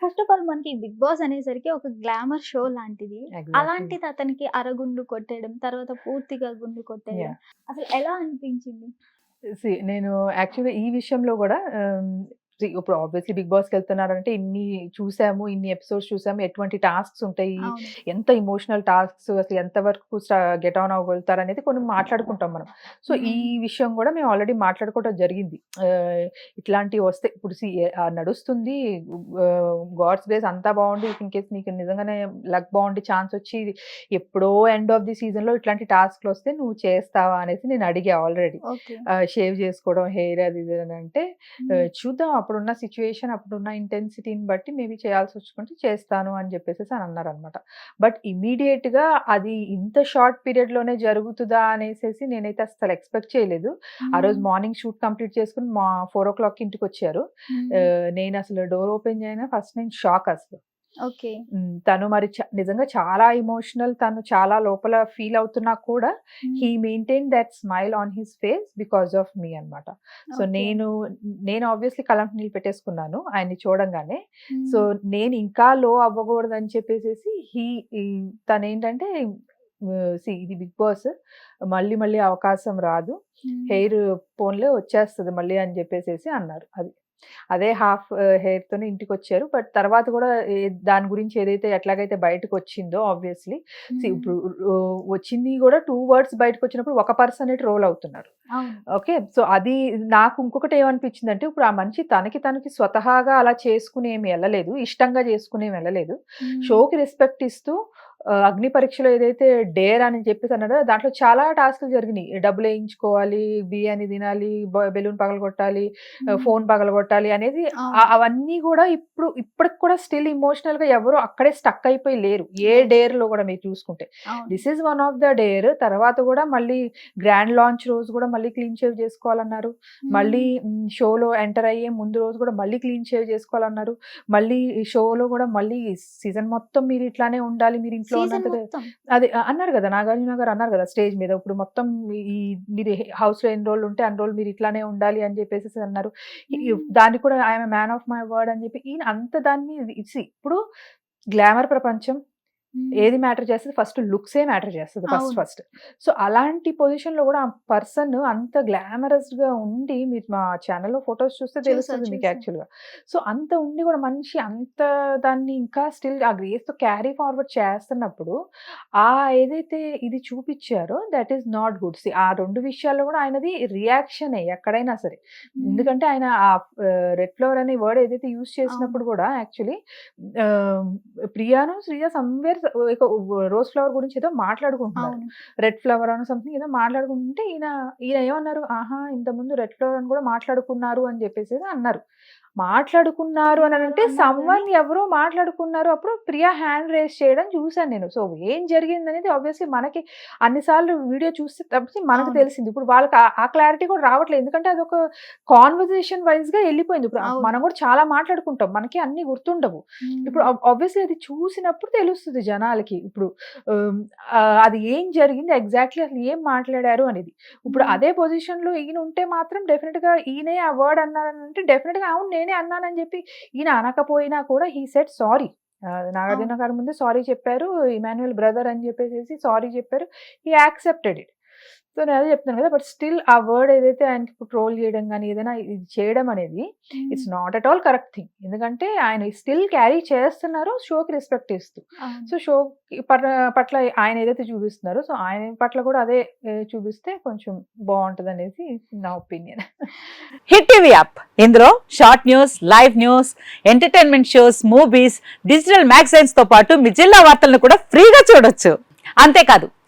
First of all మనకి big boss అనేసరికి ఒక గ్లామర్ షో లాంటిది. అలాంటిది అతనికి అరగుండు కొట్టేయడం తర్వాత పూర్తిగా గుండు కొట్టేయడం. అసలు ఎలా అనిపించింది? నేను యాక్చువల్గా ఈ విషయంలో కూడా see, ఇప్పుడు ఆబ్వియస్లీ బిగ్ బాస్కి వెళ్తున్నారంటే ఇన్ని చూసాము ఇన్ని ఎపిసోడ్స్ చూసాము ఎటువంటి టాస్క్స్ ఉంటాయి? ఎంత ఇమోషనల్ టాస్క్స్ అసలు ఎంత వరకు గెట్ ఆన్ అవ్వగలుగుతారు అనేది కొన్ని మాట్లాడుకుంటాం మనం. సో ఈ విషయం కూడా మేము ఆల్రెడీ మాట్లాడుకోవడం జరిగింది. ఇట్లాంటివి వస్తే ఇప్పుడు నడుస్తుంది. గాడ్స్ గ్రేస్ అంతా బాగుండి. ఇన్ కేస్ నీకు నిజంగానే లక్ బాగుండి ఛాన్స్ వచ్చి ఎప్పుడో ఎండ్ ఆఫ్ ది సీజన్లో ఇట్లాంటి టాస్క్లు వస్తే నువ్వు చేస్తావా అనేసి నేను అడిగా ఆల్రెడీ షేవ్ చేసుకోవడం హెయిర్ అది ఇది అని అంటే చూద్దాం. అప్పుడున్న సిచ్యువేషన్ అప్పుడున్న ఇంటెన్సిటీని బట్టి మేబీ చేయాల్సి వచ్చుకుంటే చేస్తాను అని చెప్పేసి అని అన్నారు అనమాట బట్ ఇమీడియట్గా అది ఇంత షార్ట్ పీరియడ్లోనే జరుగుతుందా అనేసి నేనైతే అసలు ఎక్స్పెక్ట్ చేయలేదు. ఆ రోజు మార్నింగ్ షూట్ కంప్లీట్ చేసుకుని మా ఫోర్ ఓ క్లాక్ ఇంటికి వచ్చారు. నేను అసలు డోర్ ఓపెన్ చేయనా ఫస్ట్ నేను షాక్ అసలు. ఓకే. తను మరి నిజంగా చాలా ఇమోషనల్ తను చాలా లోపల ఫీల్ అవుతున్నా కూడా he maintain that smile on his face because of me అన్నమాట. సో నేను నేను ఆబ్వియస్లీ కలం నీళ్ళు పెట్టేసుకున్నాను ఆయన్ని చూడంగానే. సో నేను ఇంకా లో అవ్వకూడదు అని చెప్పేసి హీ తను ఏంటంటే సి ఇది బిగ్ బాస్ మళ్ళీ మళ్ళీ అవకాశం రాదు. హెయిర్ పోన్లే వచ్చేస్తుంది మళ్ళీ అని చెప్పేసి అన్నారు అది. అదే హాఫ్ హెయిర్ తోనే ఇంటికి వచ్చారు బట్ తర్వాత కూడా దాని గురించి ఏదైతే ఎట్లాగైతే బయటకు వచ్చిందో ఆబ్వియస్లీ ఇప్పుడు వచ్చింది కూడా టూ వర్డ్స్ బయటకు వచ్చినప్పుడు ఒక పర్సన్ రోల్ అవుతున్నారు. ఓకే? సో అది నాకు ఇంకొకటి ఏమనిపించింది అంటే ఇప్పుడు ఆ మనిషి తనకి తనకి స్వతహాగా అలా చేసుకుని ఏమి వెళ్ళలేదు. ఇష్టంగా చేసుకుని ఏమి వెళ్ళలేదు షోకి రెస్పెక్ట్ ఇస్తూ అగ్ని పరీక్షలో ఏదైతే డేర్ అని చెప్పేసి అన్నాడో దాంట్లో చాలా టాస్క్లు జరిగినాయి. డబ్బులు వేయించుకోవాలి బిర్యానీ తినాలి బెలూన్ పగలగొట్టాలి ఫోన్ పగలగొట్టాలి అనేది అవన్నీ కూడా ఇప్పుడు ఇప్పటికి కూడా స్టిల్ ఇమోషనల్గా ఎవరు అక్కడే స్టక్ అయిపోయి లేరు. ఏ డేర్లో కూడా మీరు చూసుకుంటే. This is one of the dare. తర్వాత కూడా మళ్ళీ గ్రాండ్ లాంచ్ రోజు కూడా మళ్ళీ క్లీన్ షేవ్ చేసుకోవాలన్నారు. మళ్ళీ షోలో ఎంటర్ అయ్యే ముందు రోజు కూడా మళ్ళీ క్లీన్ షేవ్ చేసుకోవాలన్నారు. మళ్ళీ షోలో కూడా మళ్ళీ సీజన్ మొత్తం మీరు ఇట్లానే ఉండాలి మీరు ఇంట్లో మొత్తం. అది అన్నారు కదా నాగార్జున గారు అన్నారు కదా స్టేజ్ మీద. ఇప్పుడు మొత్తం ఈ మీరు హౌస్లో ఎన్ని రోజులు ఉంటే అన్ని రోజులు మీరు ఇట్లానే ఉండాలి అని చెప్పేసి అన్నారు. దాన్ని కూడా I'm man of my word అని చెప్పి ఈయన అంత దాన్ని ఇప్పుడు గ్లామర్ ప్రపంచం ఏది మ్యాటర్ చేస్తుంది? ఫస్ట్ లుక్సే మ్యాటర్ చేస్తుంది ఫస్ట్. ఫస్ట్. సో అలాంటి పొజిషన్లో కూడా ఆ పర్సన్ అంత గ్లామరస్గా ఉండి మీరు మా ఛానల్లో ఫొటోస్ చూస్తే చూసా, తెలుస్తుంది మీకు. యాక్చువల్గా సో అంత ఉండి కూడా మనిషి అంత దాన్ని ఇంకా స్టిల్ ఆ గ్రేస్తో క్యారీ ఫార్వర్డ్ చేస్తున్నప్పుడు ఆ ఏదైతే ఇది చూపించారో that is not good. C ఆ రెండు విషయాల్లో కూడా ఆయనది రియాక్షన్ ఎక్కడైనా సరే. ఎందుకంటే ఆయన ఆ రెడ్ ఫ్లవర్ అనే వర్డ్ ఏదైతే యూజ్ చేసినప్పుడు కూడా యాక్చువల్లీ ప్రియాను శ్రీజ సమ్వేర్ రోజ్ ఫ్లవర్ గురించి ఏదో మాట్లాడుకుంటున్నారు. రెడ్ ఫ్లవర్ అని సంథింగ్ ఏదో మాట్లాడుకుంటుంటే ఈయన ఈయన ఏమన్నారు? ఆహా ఇంత ముందు రెడ్ ఫ్లవర్ అని కూడా మాట్లాడుకున్నారు అని చెప్పేసి అన్నారు. మాట్లాడుకున్నారు అని అంటే సమ్వన్ ఎవరో మాట్లాడుకున్నారు. అప్పుడు ప్రియా హ్యాండ్ రేస్ చేయడం చూశాను నేను. సో ఏం జరిగింది అనేది ఆబ్వియస్లీ మనకి అన్నిసార్లు వీడియో చూస్తే తప్పితే మనకు. తెలిసింది. ఇప్పుడు వాళ్ళకి ఆ- క్లారిటీ కూడా రావట్లేదు. ఎందుకంటే అది ఒక కాన్వర్జేషన్ వైజ్గా వెళ్ళిపోయింది. ఇప్పుడు. మనం కూడా చాలా మాట్లాడుకుంటాం. మనకి అన్ని గుర్తుండవు. ఇప్పుడు ఆబ్వియస్లీ అది చూసినప్పుడు తెలుస్తుంది జనాలకి. ఇప్పుడు అది ఏం జరిగింది? ఎగ్జాక్ట్లీ అసలు ఏం మాట్లాడారు అనేది. ఇప్పుడు. అదే పొజిషన్లో ఈయన ఉంటే మాత్రం డెఫినెట్గా ఈయనే ఆ వర్డ్ అన్నారంటే డెఫినెట్గా అవును నేనే అన్నానని చెప్పి ఈయన అనకపోయినా కూడా హీ సెట్ సారీ. నాగార్జున గారి ముందే సారీ చెప్పారు ఇమాన్యుయల్ బ్రదర్ అని చెప్పేసి సారీ చెప్పారు హీ యాక్సెప్టెడ్ ఇట్. సో నేను అదే చెప్తాను కదా బట్ స్టిల్ ఆ వర్డ్ ఏదైతే ఆయనకి ఇప్పుడు ట్రోల్ చేయడం కానీ ఏదైనా ఇది చేయడం అనేది it's not at all correct thing ఎందుకంటే ఆయన స్టిల్ క్యారీ చేస్తున్నారు షోకి రెస్పెక్ట్ ఇస్తూ. సో షో పట్ల ఆయన ఏదైతే చూపిస్తున్నారో సో ఆయన పట్ల కూడా అదే చూపిస్తే కొంచెం బాగుంటది అనేసి నా ఒపీనియన్ హిట్ టీవీ యాప్. ఇందులో short news live news entertainment shows movies digital మ్యాగజైన్స్తో పాటు మీ జిల్లా వార్తలను కూడా ఫ్రీగా చూడొచ్చు. అంతేకాదు